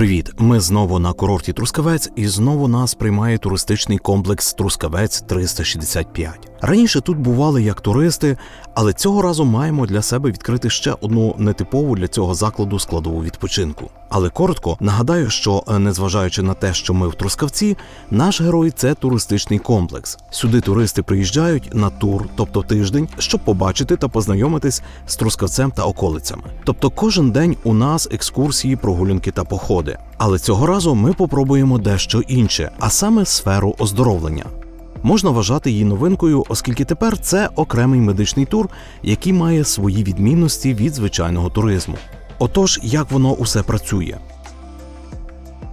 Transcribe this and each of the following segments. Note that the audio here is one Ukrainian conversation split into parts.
Привіт! Ми знову на курорті Трускавець, і знову нас приймає туристичний комплекс Трускавець 365. Раніше тут бували як туристи, але цього разу маємо для себе відкрити ще одну нетипову для цього закладу складову відпочинку. Але коротко нагадаю, що е, незважаючи на те, що ми в Трускавці, наш герой це туристичний комплекс. Сюди туристи приїжджають на тур, тобто тиждень, щоб побачити та познайомитись з Трускавцем та околицями. Тобто кожен день у нас екскурсії, прогулянки та походи. Але цього разу ми попробуємо дещо інше, а саме сферу оздоровлення. Можна вважати її новинкою, оскільки тепер це окремий медичний тур, який має свої відмінності від звичайного туризму. Отож, як воно усе працює?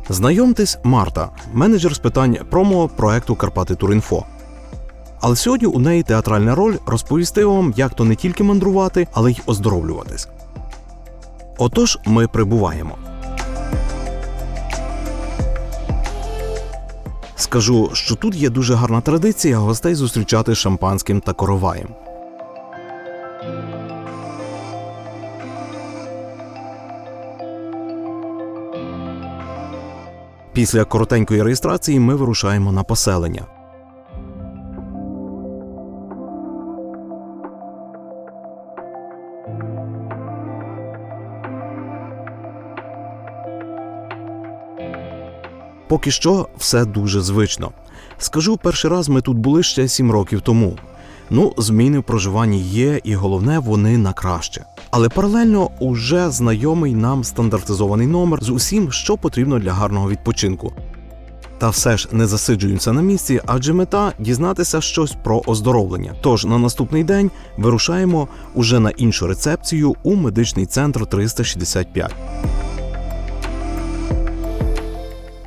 Знайомтесь, Марта, менеджер з питань промо проекту Карпати Турінфо. Але сьогодні у неї театральна роль розповісти вам, як то не тільки мандрувати, але й оздоровлюватись. Отож, ми прибуваємо. Скажу, що тут є дуже гарна традиція гостей зустрічати шампанським та короваєм. Після коротенької реєстрації ми вирушаємо на поселення. Поки що все дуже звично. Скажу, перший раз ми тут були ще сім років тому. Ну, зміни в проживанні є, і головне, вони на краще. Але паралельно уже знайомий нам стандартизований номер з усім, що потрібно для гарного відпочинку. Та все ж не засиджуємося на місці, адже мета дізнатися щось про оздоровлення. Тож на наступний день вирушаємо уже на іншу рецепцію у медичний центр 365.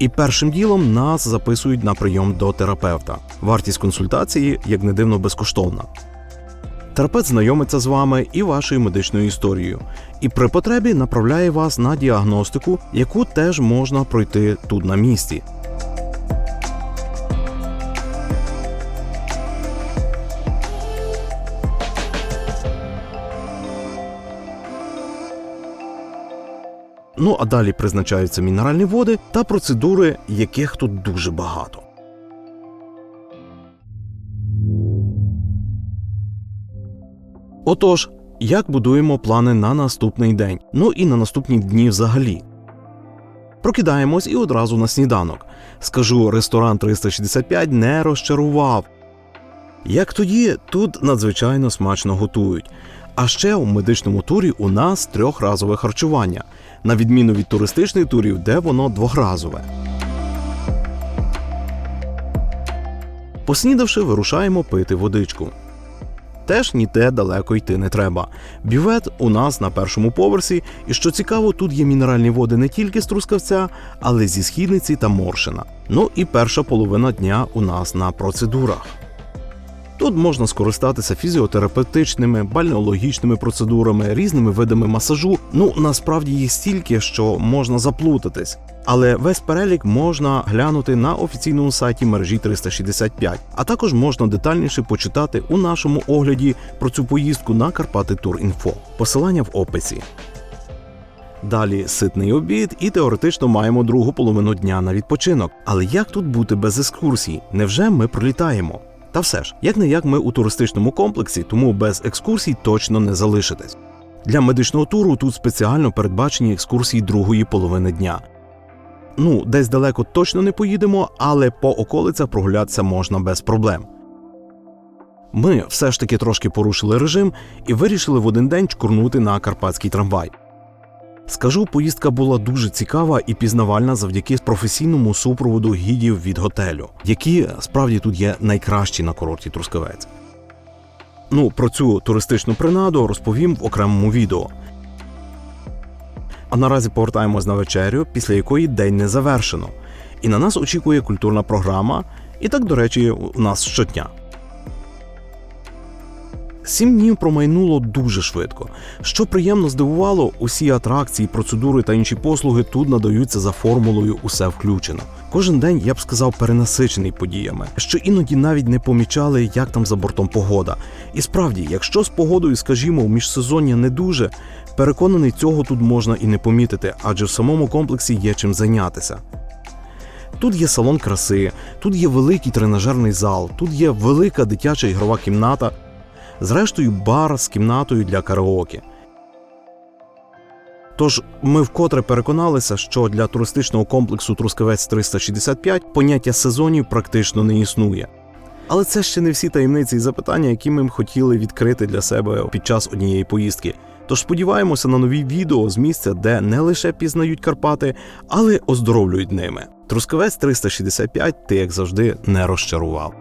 І першим ділом нас записують на прийом до терапевта. Вартість консультації, як не дивно, безкоштовна. Терапевт знайомиться з вами і вашою медичною історією, і при потребі направляє вас на діагностику, яку теж можна пройти тут на місці. Ну а далі призначаються мінеральні води та процедури, яких тут дуже багато. Отож, як будуємо плани на наступний день, ну і на наступні дні взагалі. Прокидаємось і одразу на сніданок. Скажу, ресторан 365 не розчарував. Як тоді, тут надзвичайно смачно готують. А ще у медичному турі у нас трьохразове харчування, на відміну від туристичних турів, де воно двохразове. Поснідавши, вирушаємо пити водичку. Теж ніде далеко йти не треба. Бювет у нас на першому поверсі, і що цікаво, тут є мінеральні води не тільки з Трускавця, але зі східниці та Моршина. Ну і перша половина дня у нас на процедурах. Тут можна скористатися фізіотерапевтичними, бальнеологічними процедурами, різними видами масажу. Ну насправді їх стільки, що можна заплутатись. Але весь перелік можна глянути на офіційному сайті мережі 365, а також можна детальніше почитати у нашому огляді про цю поїздку на Карпати Турінфо. Посилання в описі. Далі ситний обід, і теоретично маємо другу половину дня на відпочинок. Але як тут бути без екскурсій? Невже ми пролітаємо? Та все ж, як не як ми у туристичному комплексі, тому без екскурсій точно не залишитесь. Для медичного туру тут спеціально передбачені екскурсії другої половини дня. Ну, десь далеко точно не поїдемо, але по околицях прогулятися можна без проблем. Ми все ж таки трошки порушили режим і вирішили в один день чкурнути на карпатський трамвай. Скажу, поїздка була дуже цікава і пізнавальна завдяки професійному супроводу гідів від готелю, які справді тут є найкращі на курорті Трускавець. Ну, про цю туристичну принаду розповім в окремому відео. А наразі повертаємось на вечерю, після якої день не завершено. І на нас очікує культурна програма, і так, до речі, у нас щодня. Сім днів промайнуло дуже швидко. Що приємно здивувало, усі атракції, процедури та інші послуги тут надаються за формулою усе включено. Кожен день я б сказав перенасичений подіями, що іноді навіть не помічали, як там за бортом погода. І справді, якщо з погодою, скажімо, в міжсезоння не дуже, переконаний, цього тут можна і не помітити, адже в самому комплексі є чим зайнятися. Тут є салон краси, тут є великий тренажерний зал, тут є велика дитяча ігрова кімната, зрештою бар з кімнатою для караоке. Тож ми вкотре переконалися, що для туристичного комплексу Трускавець 365 поняття сезонів практично не існує. Але це ще не всі таємниці і запитання, які ми хотіли відкрити для себе під час однієї поїздки. Тож сподіваємося на нові відео з місця, де не лише пізнають Карпати, але оздоровлюють ними. Трускавець 365 ти, як завжди, не розчарував.